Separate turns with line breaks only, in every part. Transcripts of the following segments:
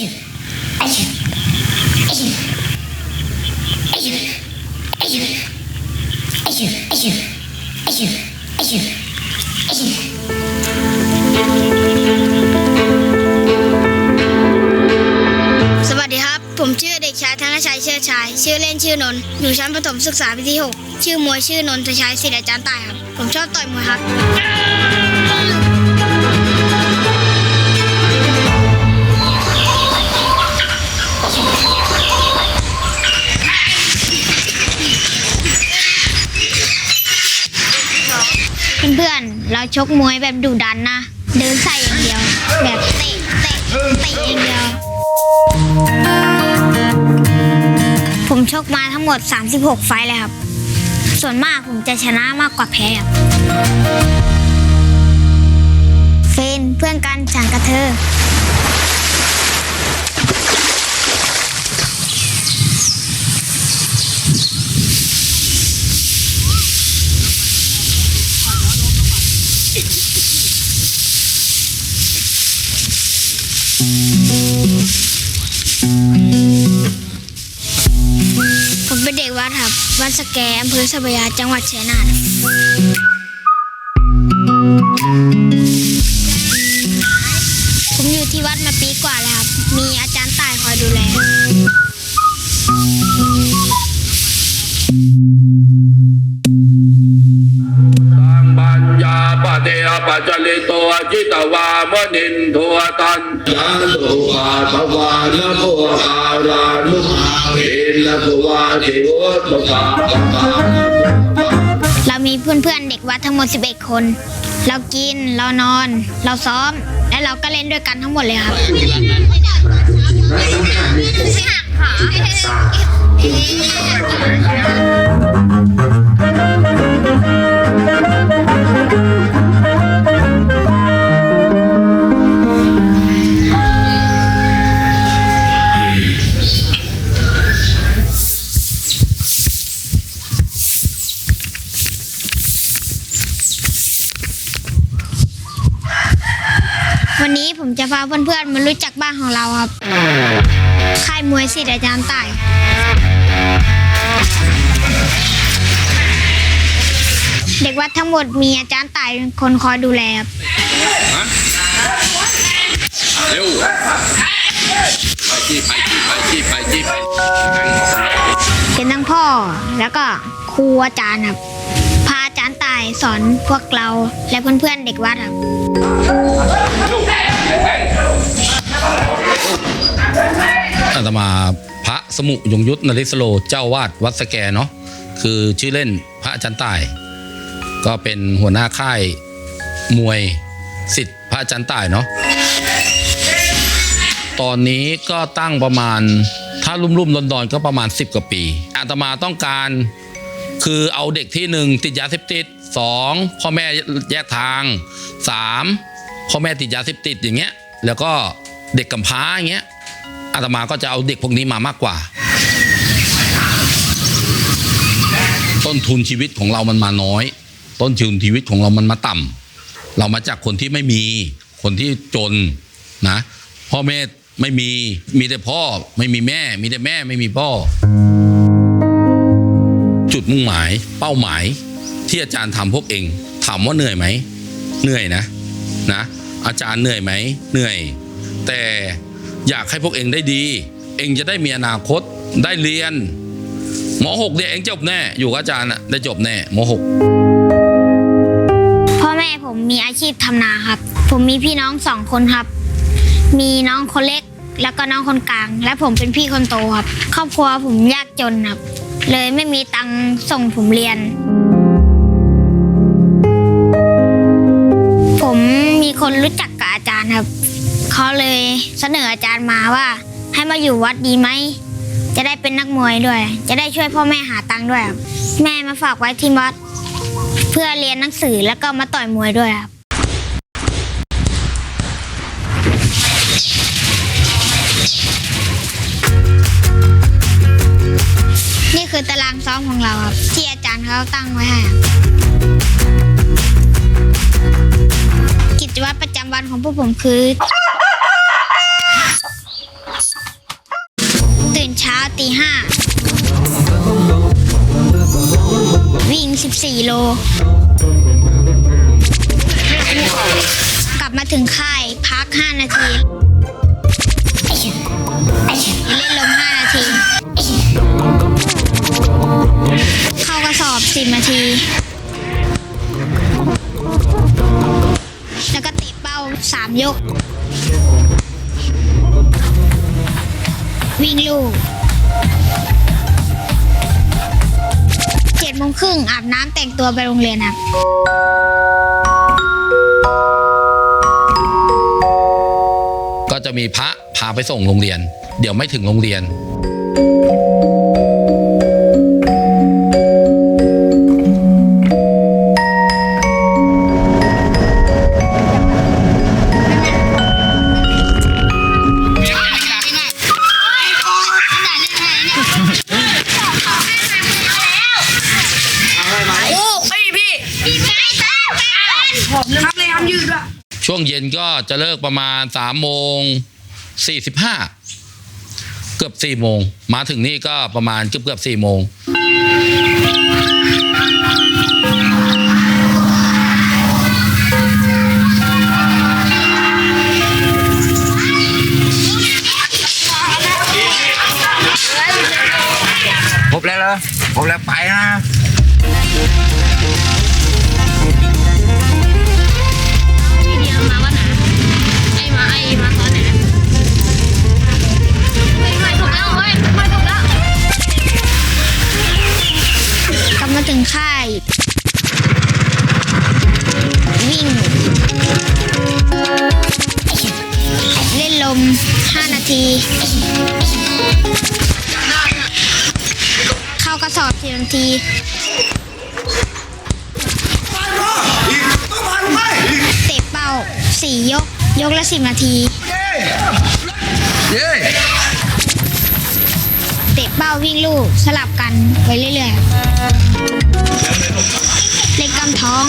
ชูไอชูไอชูไอชูไอชูไอชูไอชูไอชูไอชูไอชู
สวัสดีครับ ผมชื่อเด็กชายธนชัยเชื่อชาย ชื่อเล่นชื่อนนท์อยู่ชั้นประถมศึกษาปีที่ 6 ชื่อมวยชื่อนนทชัยศิษย์อาจารย์ตายครับ ผมชอบต่อยมวยครับ พื่อนๆ เราชกมวยแบบดุดันนะ เดินใส่อย่างเดียว แบบเตะเตะเตะอย่างเดียว ผมชกมาทั้งหมด 36 ไฟเลยครับ ส่วนมากผมจะชนะมากกว่าแพ้ครับเฟนเพื่อนกันฉันกับเธอ ผมเป็นเด็กวัดครับ วัดสแกอำเภอสะบยาจังหวัดเชียงราย อ
ปัจจลิโตจิตวามนินทัวตันยันตุวาทวานโมอารานุอินนภวาติโอตปาปา
เรามีเพื่อนๆเด็กวัดทั้งหมด 11 คน เรากิน เรานอน เราซ้อม และเราก็เล่นด้วยกันทั้งหมดเลยครับหักขา วันนี้ผมจะพาเพื่อนๆมารู้จักบ้านของเราครับ ค่ายมวยศิษย์อาจารย์ต่าย เด็กวัดทั้งหมดมีอาจารย์ต่ายเป็นคนคอยดูแลครับ
เร็วไปจี้ไปจี้ไปจี้ไปจี้ไป
เป็นทั้งพ่อแล้วก็ครูอาจารย์ครับ พาอาจารย์ต่ายสอนพวกเราและเพื่อนๆเด็กวัดครับ
อาตมาพระสมุยงยุทธนริสโลเจ้าวาดวัดสแกเนาะคือชื่อเล่นพระอาจารย์ต่าย ก็เป็นหัวหน้าค่ายมวยสิทธิ์พระอาจารย์ต่ายเนาะตอนนี้ก็ตั้งประมาณถ้ารุ่มๆดอนๆก็ประมาณ 10 กว่าปี อาตมาต้องการคือเอาเด็กที่หนึ่งติดยาเสพติดสองพ่อแม่แยกทางสาม พ่อแม่ติดยาเสพติดอย่างเงี้ย แล้วก็เด็กกำพร้าอย่างเงี้ยอาตมาก็จะเอาเด็กพวกนี้มามากกว่า ต้นทุนชีวิตของเรามันมาน้อย ต้นทุนชีวิตของเรามันมาต่ำเรามาจากคนที่ไม่มีคนที่จนนะ พ่อแม่ไม่มีมีแต่พ่อไม่มีแม่ มีแต่แม่ไม่มีพ่อ จุดมุ่งหมายเป้าหมายที่อาจารย์ทำพวกเองถามว่าเหนื่อยไหมเหนื่อยนะนะ อาจารย์เหนื่อยไหมเหนื่อย แต่อยากให้พวกเองได้ดี เองจะได้มีอนาคตได้เรียนมหกเนี่ยเองจบแน่ อยู่กับอาจารย์อะได้จบแน่มหก
พ่อแม่ผมมีอาชีพทำนาครับ ผมมีพี่น้องสองคนครับ มีน้องคนเล็กแล้วก็น้องคนกลาง และผมเป็นพี่คนโตครับ ครอบครัวผมยากจนครับ เลยไม่มีตังค์ส่งผมเรียน คนรู้จักกับอาจารย์ครับเขาเลยเสนออาจารย์มาว่า ให้มาอยู่วัดดีไหมจะได้เป็นนักมวยด้วย จะได้ช่วยพ่อแม่หาตังค์ด้วยครับแม่มาฝากไว้ที่วัด เพื่อเรียนหนังสือแล้วก็มาต่อยมวยด้วยครับนี่คือตารางซ้อมของเราครับ ที่อาจารย์เขาตั้งไว้ให้ครับ จวัตรประจำวันของพวกผมคือตีห้าวิ่ง 14 โล กลับมาถึงค่ายพัก 5 นาที เล่นลม5นาที เข้ากระสอบ 10 นาที เตะเป้า3ยก วิ่งลูกเจ็ดโมงครึ่งอาบน้ำแต่งตัวไปโรงเรียนครับ
ก็จะมีพระพาไปส่งโรงเรียน เดี๋ยวไม่ถึงโรงเรียน
เย็
นก็จะเลิกประมาณ3ามโมงสี่สิบห้าเกือบ4ี่โมง มาถึงนี่ก็ประมาณเกือบเกือบสี่โมง
พบแล้วเหรอพบแล้วไปนะ
ทีเตะเป้าสี่ยก ยกละสิบนาที
เย้
เตะเป้าวิ่งลูกสลับกันไปเรื่อยๆ เล่นกำท้อง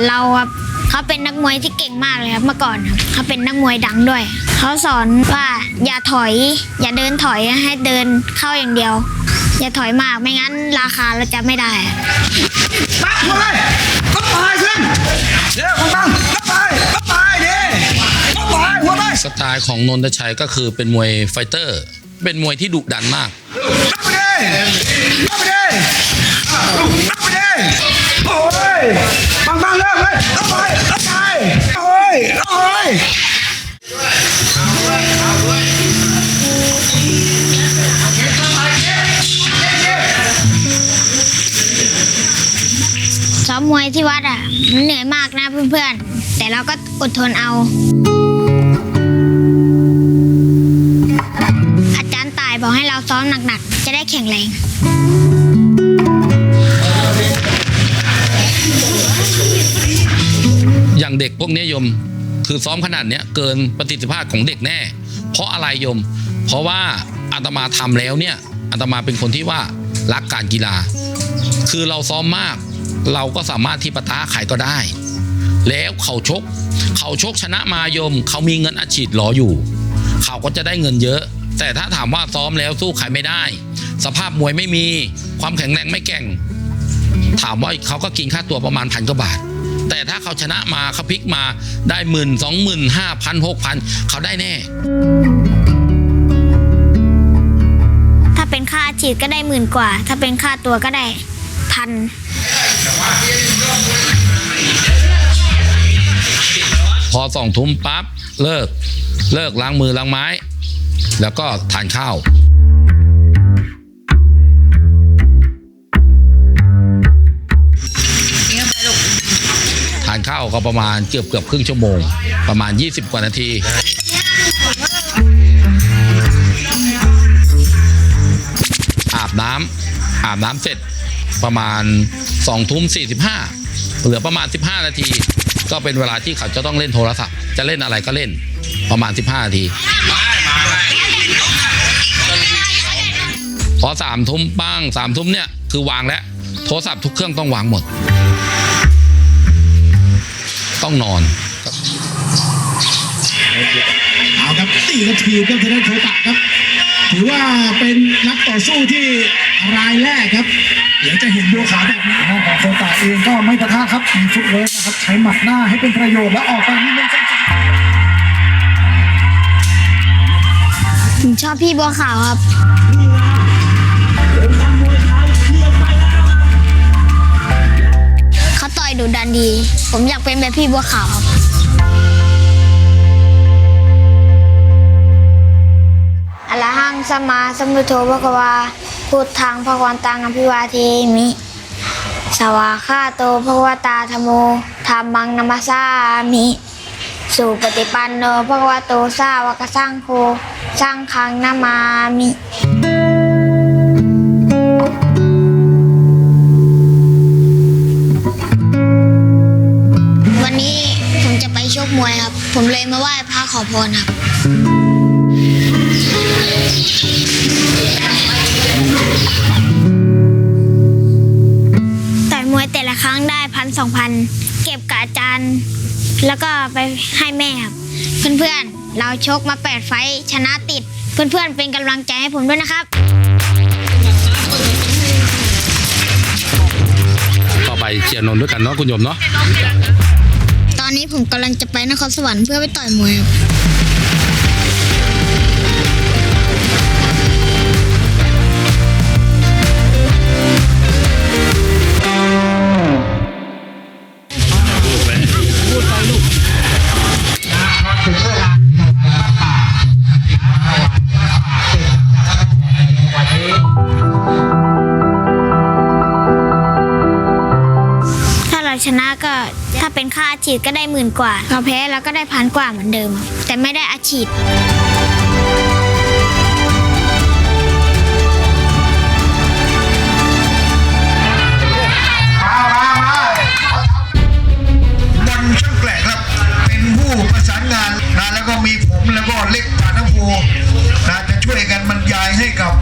อ
นเราครับเขาเป็นนักมวยที่เก่งมากเลยครับเมื่อก่อนครับเขาเป็นนักมวยดังด้วย เขาสอนว่าอย่าถอย อย่าเดินถอยให้เดินเข้าอย่างเดียว อย่าถอยมากไม่งั้นราคาเราจะไม่ได้
ปั๊บเข้าไปปั๊บไปขึ้นเร็วคุณบังปั๊บไปปั๊บไปดิปั๊บไปหัวไป
สไตล์ของนนทชัยก็คือเป็นมวยไฟเตอร์ เป็นมวยที่ดุดันมาก
ปั๊บไปดิปั๊บไป ดิปั๊บไปดิโอ้ยบังบังเลิกเลยปั๊บไปปั๊บไปโอ้ยโอ้ย
ซ้อมมวยที่วัดอะมันเหนื่อยมากนะเพื่อนๆ แต่เราก็อดทนเอา อาจารย์ตายบอกให้เราซ้อมหนักๆ จะได้แข็งแรง
อย่างเด็กพวกนี้ยโยม คือซ้อมขนาดเนี้ยเกินประสิทธิภาพของเด็กแน่ เพราะอะไรโยม เพราะว่าอาตมาทำแล้วเนี่ยอาตมาเป็นคนที่ว่ารักการกีฬา คือเราซ้อมมาก เราก็สามารถที่ปะทะใครก็ได้ แล้วเขาชก เขาชกชนะมาโยม เขามีเงินอาชีพรออยู่ เขาก็จะได้เงินเยอะ แต่ถ้าถามว่าซ้อมแล้วสู้ใครไม่ได้ สภาพมวยไม่มีความแข็งแรงไม่แก่ง ถามว่าเขาก็กินค่าตัวประมาณพันกว่าบาท แต่ถ้าเขาชนะมาเขาพลิกมาได้หมื่นสองหมื่นห้าพันหกพันเขาได้แน่
ถ้าเป็นค่าฉีดก็ได้หมื่นกว่า ถ้าเป็นค่าตัวก็ได้พัน
พอสองทุ่มปั๊บเลิก เลิกล้างมือล้างไม้ แล้วก็ทานข้าวานข้าวก็ประมาณเกือบเกือบครึ่งชั่วโมง ประมาณ 20 กว่านาทีอาบน้ำอาบน้ำเสร็จประมาณ2ทุ่ม45 เหลือประมาณ 15 นาที ก็เป็นเวลาที่เขาจะต้องเล่นโทรศัพท์ จะเล่นอะไรก็เล่นประมาณ 15 นาทีพอสามทุ่มปั้งสามทุ่มเนี่ยคือวางแล้ว โทรศัพท์ทุกเครื่องต้องวางหมด ต้องนอน
เอาครับตีกระถีบครับทางด้านโคตะครับ ถือว่าเป็นนักต่อสู้ที่รายแรกครับ เดี๋ยวจะเห็นบัวขาวแบบนี้
น้องของโคตาเองก็ไม่ปะทะครับมีฟุตเวิร์กนะครับ ใช้หมัดหน้าให้เป็นประโยชน์แล้วออกไปนี่เป็นจัง
ผมชอบพี่บัวขาวครับ ดุดันดี ผมอยากเป็นแบบพี่บัวขาวครับ อรหังสมมาสมพุทโธพระกวาพุทธังพระวันตังอภิวาเทมิ สวาคาโตพระวตาธโมธรรมังนัมสสามิสุปฏิปันโนพระวโตสาวกสร้างโคสร้างคังนามามิ ผมเลยมาไหว้พระขอพรครับ ต่อยมวยแต่ละครั้งได้พันสองพันเก็บกับอาจารย์ แล้วก็ไปให้แม่ครับ เพื่อนๆ เราชกมา8ไฟท์ชนะติด เพื่อนๆ เป็นกำลังใจให้ผมด้วยนะครับ
ต่อไปเชียร์นนท์ด้วยกันเนาะคุณโยมเนาะ
ต อนนี้ผมกำลังจะไปนครสวรรค์เพื่อไปต่อยมวยครับ เป็นค่าอาชีพก็ได้หมื่นกว่า เราแพ้เราก็ได้พันกว่าเหมือนเดิม แต่ไม่ได้อาชีพ
มันช่างแปลกครับ เป็นผู้ประสานงานนะแล้วก็มีผมแล้วก็เล็กปานภูนะจะช่วยกันบรรยายให้กับ